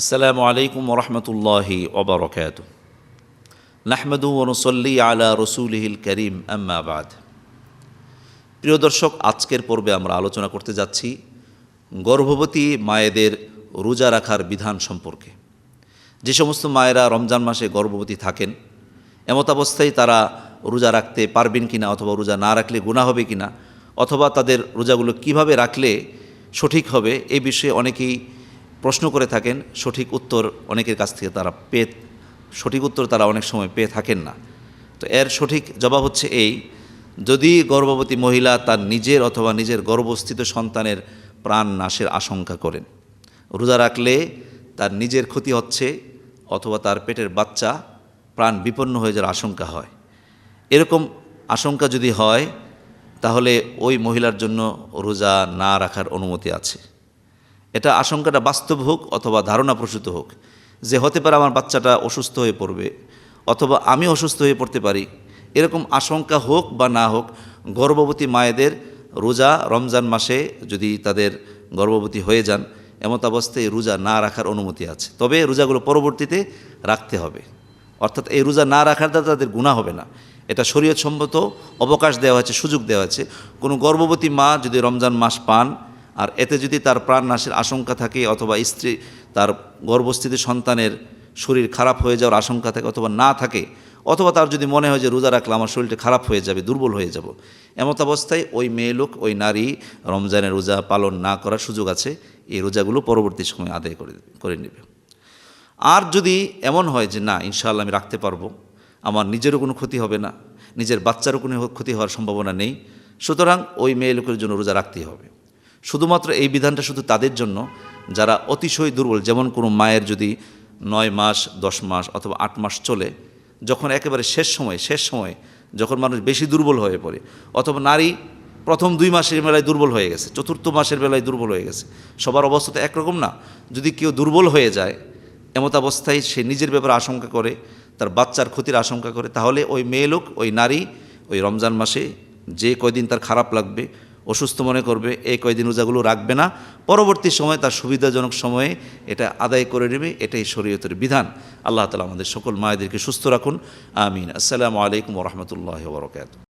আসসালামু আলাইকুম ওরহমতুল্লাহি ওবরকাত নাহমেদু অনুসল্লি আলা রসুলহিল করিম আম্মাবাদ প্রিয় দর্শক, আজকের পর্বে আমরা আলোচনা করতে যাচ্ছি গর্ভবতী মায়েদের রোজা রাখার বিধান সম্পর্কে। যে সমস্ত মায়েরা রমজান মাসে গর্ভবতী থাকেন, এমত অবস্থায় তারা রোজা রাখতে পারবেন কিনা অথবা রোজা না রাখলে গুণা হবে কিনা, অথবা তাদের রোজাগুলো কীভাবে রাখলে সঠিক হবে, এ বিষয়ে অনেকেই প্রশ্ন করে থাকেন, সঠিক উত্তর অনেকের কাছ থেকে তারা পেয়ে সঠিক উত্তর তারা অনেক সময় পেয়ে থাকেন না। তো এর সঠিক জবাব হচ্ছে এই, যদি গর্ভবতী মহিলা তার নিজের অথবা নিজের গর্ভস্থিত সন্তানের প্রাণ নাশের আশঙ্কা করেন, রোজা রাখলে তার নিজের ক্ষতি হচ্ছে অথবা তার পেটের বাচ্চা প্রাণ বিপন্ন হয়ে যাওয়ার আশঙ্কা হয়। এরকম আশঙ্কা যদি হয়, তাহলে ওই মহিলার জন্য রোজা না রাখার অনুমতি আছে। এটা আশঙ্কাটা বাস্তব হোক অথবা ধারণা প্রসূত হোক, যে হতে পারে আমার বাচ্চাটা অসুস্থ হয়ে পড়বে অথবা আমি অসুস্থ হয়ে পড়তে পারি, এরকম আশঙ্কা হোক বা না হোক, গর্ভবতী মায়েদের রোজা রমজান মাসে যদি তাদের গর্ভবতী হয়ে যান, এমত অবস্থায় রোজা না রাখার অনুমতি আছে। তবে রোজাগুলো পরবর্তীতে রাখতে হবে। অর্থাৎ এই রোজা না রাখার দ্বারা তাদের গুণা হবে না। এটা শরীয়ত সম্মত অবকাশ দেওয়া হয়েছে, সুযোগ দেওয়া হয়েছে। কোনো গর্ভবতী মা যদি রমজান মাস পান আর এতে যদি তার প্রাণ নাশের আশঙ্কা থাকে অথবা স্ত্রী তার গর্ভস্থিত সন্তানের শরীর খারাপ হয়ে যাওয়ার আশঙ্কা থাকে অথবা না থাকে, অথবা তার যদি মনে হয় যে রোজা রাখলে আমার শরীরটা খারাপ হয়ে যাবে, দুর্বল হয়ে যাব, এমত অবস্থায় ওই মেয়ে লোক, ওই নারী রমজানের রোজা পালন না করার সুযোগ আছে, এই রোজাগুলো পরবর্তী সময় আদায় করে করে নেবে। আর যদি এমন হয় যে না, ইনশাআল্লাহ আমি রাখতে পারব, আমার নিজেরও কোনো ক্ষতি হবে না, নিজের বাচ্চারও কোনো ক্ষতি হওয়ার সম্ভাবনা নেই, সুতরাং ওই মেয়ে লোকের জন্য রোজা রাখতেই হবে। শুধুমাত্র এই বিধানটা শুধু তাদের জন্য, যারা অতিশয় দুর্বল, যেমন কোনো মায়ের যদি নয় মাস, দশ মাস অথবা আট মাস চলে, যখন একেবারে শেষ সময় শেষ সময় যখন মানুষ বেশি দুর্বল হয়ে পড়ে, অথবা নারী প্রথম দুই মাসের বেলায় দুর্বল হয়ে গেছে, চতুর্থ মাসের বেলায় দুর্বল হয়ে গেছে, সবার অবস্থা তো একরকম না। যদি কেউ দুর্বল হয়ে যায়, এমত অবস্থায় সে নিজের ব্যাপারে আশঙ্কা করে, তার বাচ্চার ক্ষতির আশঙ্কা করে, তাহলে ওই মেয়ে লোক, ওই নারী, ওই রমজান মাসে যে কয়দিন তার খারাপ লাগবে অসুস্থ মনে করবে এই কয়দিন রোজাগুলো রাখবে না, পরবর্তী সময় তার সুবিধাজনক সময়ে এটা আদায় করে নেবে। এটাই শরীয়তের বিধান। আল্লাহ তালা আমাদের সকল মায়েদেরকে সুস্থ রাখুন। আমিন। আসসালামু আলাইকুম রহমতুল্লাহ বরকাত